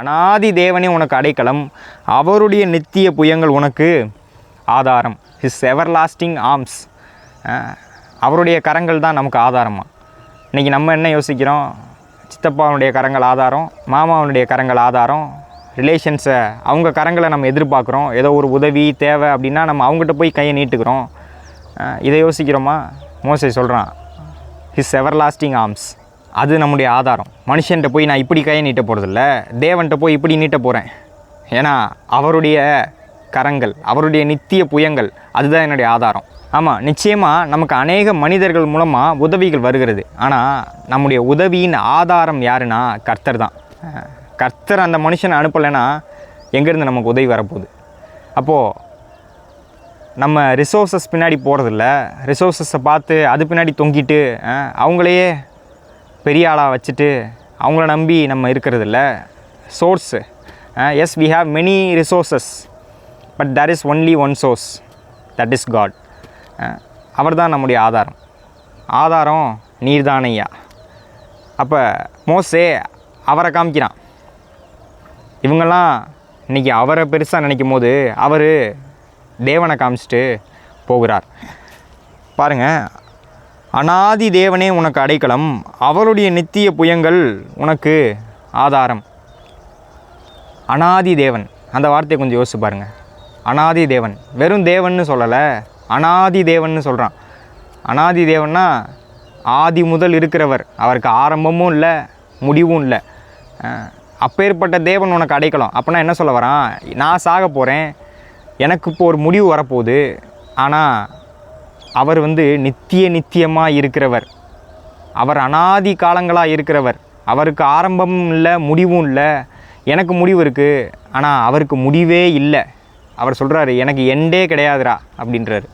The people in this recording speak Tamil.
அனாதி தேவனே உனக்கு அடைக்கலம் அவருடைய நித்திய புயங்கள் உனக்கு ஆதாரம். ஹிஸ் எவர் லாஸ்டிங் ஆர்ம்ஸ் அவருடைய கரங்கள் தான் நமக்கு ஆதாரமாக இன்றைக்கி நம்ம என்ன யோசிக்கிறோம்? சித்தப்பாவுடைய கரங்கள் ஆதாரம் மாமாவனுடைய கரங்கள் ஆதாரம் ரிலேஷன்ஸை அவங்க கரங்களை நம்ம எதிர்பார்க்குறோம். ஏதோ ஒரு உதவி தேவை அப்படின்னா நம்ம அவங்ககிட்ட போய் கையை நீட்டுக்கிறோம் இதை யோசிக்கிறோமா? மோசை சொல்கிறான் ஹிஸ் எவர் லாஸ்டிங் ஆர்ம்ஸ் அது நம்முடைய ஆதாரம். மனுஷன்கிட்ட போய் நான் இப்படி கையை நீட்ட போகிறதில்ல தேவன்கிட்ட போய் இப்படி நீட்ட போகிறேன் ஏன்னா அவருடைய கரங்கள் அவருடைய நித்திய புயங்கள் அதுதான் என்னுடைய ஆதாரம். ஆமாம் நிச்சயமாக நமக்கு அநேக மனிதர்கள் மூலமாக உதவிகள் வருகிறது. ஆனால் நம்முடைய உதவியின் ஆதாரம் யாருன்னா கர்த்தர் தான். கர்த்தர் அந்த மனுஷனை அனுப்பலைன்னா எங்கேருந்து நமக்கு உதவி வரப்போகுது? அப்போது நம்ம ரிசோர்ஸஸ் பின்னாடி போகிறதில்ல ரிசோர்ஸஸை பார்த்து அது பின்னாடி தொங்கிட்டு அவங்களையே பெரிய ஆளாக வச்சுட்டு அவங்கள நம்பி நம்ம இருக்கிறதில்ல. Source as we have many resources but there is only one source that is God அவர் தான் நம்முடைய ஆதாரம். ஆதாரம் நீர்தானையா அப்போ மோஸ்டே அவரை காமிக்கிறான். இவங்கெல்லாம் இன்றைக்கி அவரை பெருசாக நினைக்கும் போது அவர் தேவனை காமிச்சிட்டு போகிறார். பாருங்கள் அனாதி தேவனே உனக்கு அடைக்கலம். அவருடைய நித்திய புயங்கள் உனக்கு ஆதாரம். அனாதி தேவன். அந்த வார்த்தையை கொஞ்சம் யோசிச்சு பாருங்கள் அனாதி தேவன். வெறும் தேவன்னு சொல்லலை. அனாதி தேவன்னு சொல்கிறான் அனாதி தேவன்னா ஆதி முதல் இருக்கிறவர். அவருக்கு ஆரம்பமும் இல்லை முடிவும் இல்லை. அப்பேற்பட்ட தேவன் உனக்கு அடைக்கலம். அப்போனா என்ன சொல்ல வரான்? நான் சாக போகிறேன் எனக்கு இப்போ ஒரு முடிவு வரப்போகுது. ஆனால் அவர் வந்து நித்திய நித்தியமாக இருக்கிறவர். அவர் அனாதி காலங்களாக இருக்கிறவர். அவருக்கு ஆரம்பமும் இல்லை முடிவும் இல்லை. எனக்கு முடிவு இருக்குது ஆனால் அவருக்கு முடிவே இல்லை. அவர் சொல்கிறாரு எனக்கு எண்டே கிடையாதுடா அப்படின்றாரு.